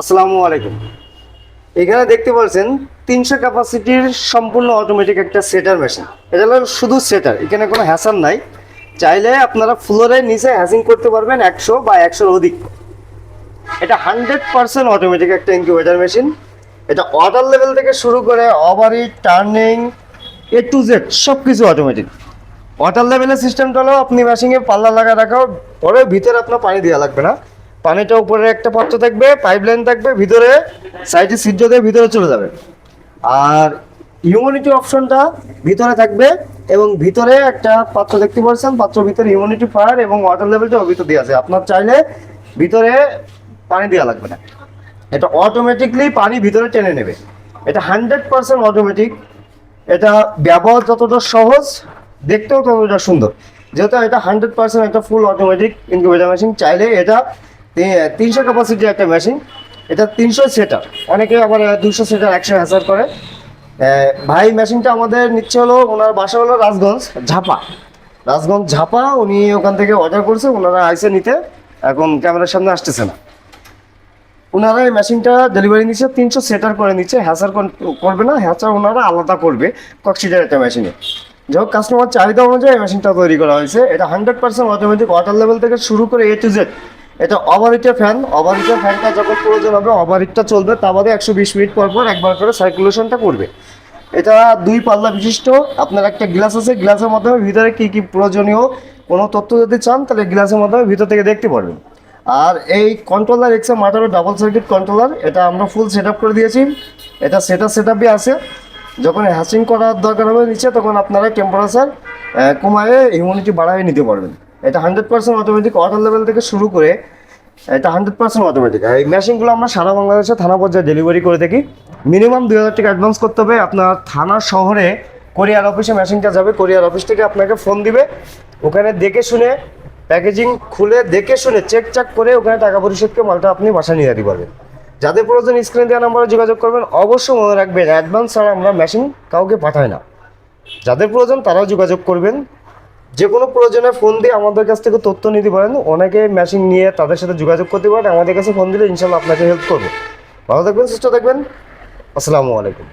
আসসালামু আলাইকুম। এখানে দেখতে পাচ্ছেন তিনশো ক্যাপাসিটির সম্পূর্ণ অটোমেটিক একটা সেটার মেশিন এটা হলো শুধু সেটার এখানে কোনো হ্যাসার নাই। চাইলে আপনারা ফ্লোরের নিচে হ্যাসিং করতে পারবেন একশো বা একশোর অধিক। এটা হান্ড্রেড পার্সেন্ট অটোমেটিক একটা ইনকিউবেটার মেশিন এটা অর্ডার লেভেল থেকে শুরু করে ওভারি টার্নিং এ টু জেড সব কিছু অটোমেটিক ওয়াটার লেভেলের সিস্টেমটা হলো আপনি মেশিনে পাল্লা লাগা রাখাও পরে ভিতরে আপনার পানি দেওয়া লাগবে না। পানিটা উপরে একটা পাত্র থাকবে পাইপ লাইন থাকবে, ভিতরে সাইডে সিদ্ধ দিয়ে ভিতরে চলে যাবে। আর ইউমিনিটি অপশনটা ভিতরে থাকবে এবং ভিতরে একটা পাত্র দেখতে পাচ্ছেন, পাত্র ভিতরে ইউমিনিটি ফায়ার এবং ওয়াটার লেভেলটা ভিতর দিয়ে আছে। আপনার চাইলে ভিতরে পানি দেওয়া লাগবে না। এটা অটোমেটিকলি পানি ভিতরে টেনে নেবে। এটা হান্ড্রেড পার্সেন্ট অটোমেটিক এটা ব্যবহার যতটা সহজ, দেখতেও ততটা সুন্দর। যেহেতু এটা হান্ড্রেড পার্সেন্ট একটা ফুল অটোমেটিক ইনকিউবেটার মেশিন চাইলে এটা তিনশো ক্যাপাসিটির একটা মেশিন এটা তিনশো সেটার অনেকে আবার দুশো সেটার একশো হ্যাসার করে। ভাই মেশিনটা আমাদের নিচ্ছে হলো ওনার বাসা হলো রাজগঞ্জ, ঝাপা। রাজগঞ্জ, ঝাপা, উনি ওখান থেকে অর্ডার করছে ওনারা আইসে নিতে। এখন ক্যামেরার সামনে আসতেছে না। ওনারা এই মেশিনটা ডেলিভারি নিচ্ছে, তিনশো সেটার করে নিচ্ছে। হ্যাচার করবে না হ্যাচার ওনারা আলাদা করবে কক্সিডার একটা মেশিনে যাই হোক কাস্টমার চাহিদা অনুযায়ী মেশিনটা তৈরি করা হয়েছে। এটা hundred percent automatic water level থেকে শুরু করে এ টু জেড এটা ওভারহিটের ফ্যান ওভারহিটের ফ্যানটা যখন প্রয়োজন হবে ওভারহিটটা চলবে, তা বাদে একশো বিশ মিনিট পর পর একবার করে সার্কুলেশনটা করবে। এটা দুই পাল্লা বিশিষ্ট, আপনার একটা গ্লাস আছে গ্লাসের মাধ্যমে ভিতরে কি কি প্রয়োজনীয় কোনো তথ্য যদি চান, তাহলে গ্লাসের মাধ্যমে ভিতর থেকে দেখতে পারবেন। আর এই কন্ট্রোলার এক্সে মাটারো ডাবল সার্কিট কন্ট্রোলার এটা আমরা ফুল সেট করে দিয়েছি। এটা সেটা সেট আপই আছে। যখন হ্যাচিং করার দরকার হবে নিচে, তখন আপনারা টেম্পারেচার কমায়ে ইমিউনিটি বাড়ায় নিতে পারবেন। এটা hundred percent automatic water level থেকে শুরু করে এটা হান্ড্রেড পার্সেন্ট অটোমেটিক এই মেশিনগুলো আমরা সারা বাংলাদেশে থানা পর্যায়ে ডেলিভারি করে থাকি। মিনিমাম দুই হাজার টাকা অ্যাডভান্স করতে হবে। আপনার থানা শহরে কোরিয়ার অফিসে মেশিনটা যাবে। কোরিয়ার অফিস থেকে আপনাকে ফোন দিবে। ওখানে দেখে শুনে প্যাকেজিং খুলে দেখে শুনে চেক চাক করে ওখানে টাকা পরিশোধ করে মালটা আপনি বাসায় নিয়ে যেতে পারবেন। যাদের প্রয়োজন স্ক্রিন দেওয়া নাম্বারে যোগাযোগ করবেন। অবশ্যই মনে রাখবেন অ্যাডভান্স ছাড়া আমরা মেশিন কাউকে পাঠাই না। যাদের প্রয়োজন তারাও যোগাযোগ করবেন। যে কোনো প্রয়োজনে ফোন দিয়ে আমাদের কাছ থেকে তথ্য নিতে পারেন। অনেকে মেশিন নিয়ে তাদের সাথে যোগাযোগ করতে পারেন। আমাদের কাছে ফোন দিলে ইনশাল্লাহ আপনাকে হেল্প করব। ভালো থাকবেন, সুস্থ থাকবেন। আসসালামু আলাইকুম।